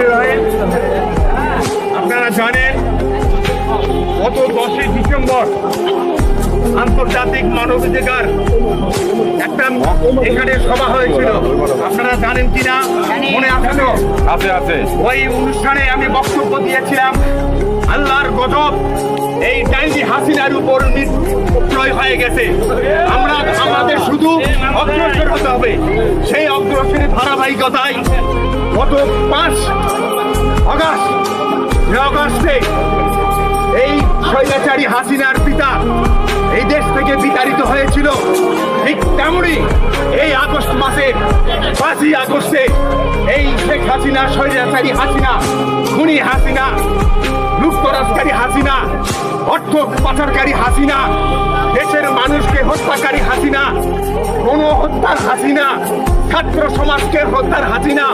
রহিম আপনারা জানেন গত দশই ডিসেম্বর আন্তর্জাতিক মানবাধিকার একটা এখানে সভা হয়েছিল। আপনারা জানেন কিনা? মনে আছে তো? আছে আছে। ওই অনুষ্ঠানে আমি বক্তব্য দিয়েছিলাম আল্লাহর গজব এই ডাইনি হাসিনার উপর প্রয়োগ হয়ে গেছে। আমরা আমাদের শুধু অগ্রসর হতে হবে। সেই অগ্রসরের ধারাবাহিকতায় গত পাঁচ আগস্ট যে আগস্টে এই স্বৈরাচারী হাসিনার পিতা এই দেশ থেকে বিতাড়িত হয়েছিল। ঠিক তেমনই এই আগস্ট মাসে, পাঁচই আগস্টে এই শেখ হাসিনা, স্বৈরাচারী হাসিনা, খুনি হাসিনা লুপ্তরাজকারী হাসিনা, অর্থ পাচারকারী হাসিনা, দেশের মানুষকে হত্যাকারী হাসিনা কোন হত্যার হাসিনা, ছাত্র সমাজকে হত্যার হাসিনা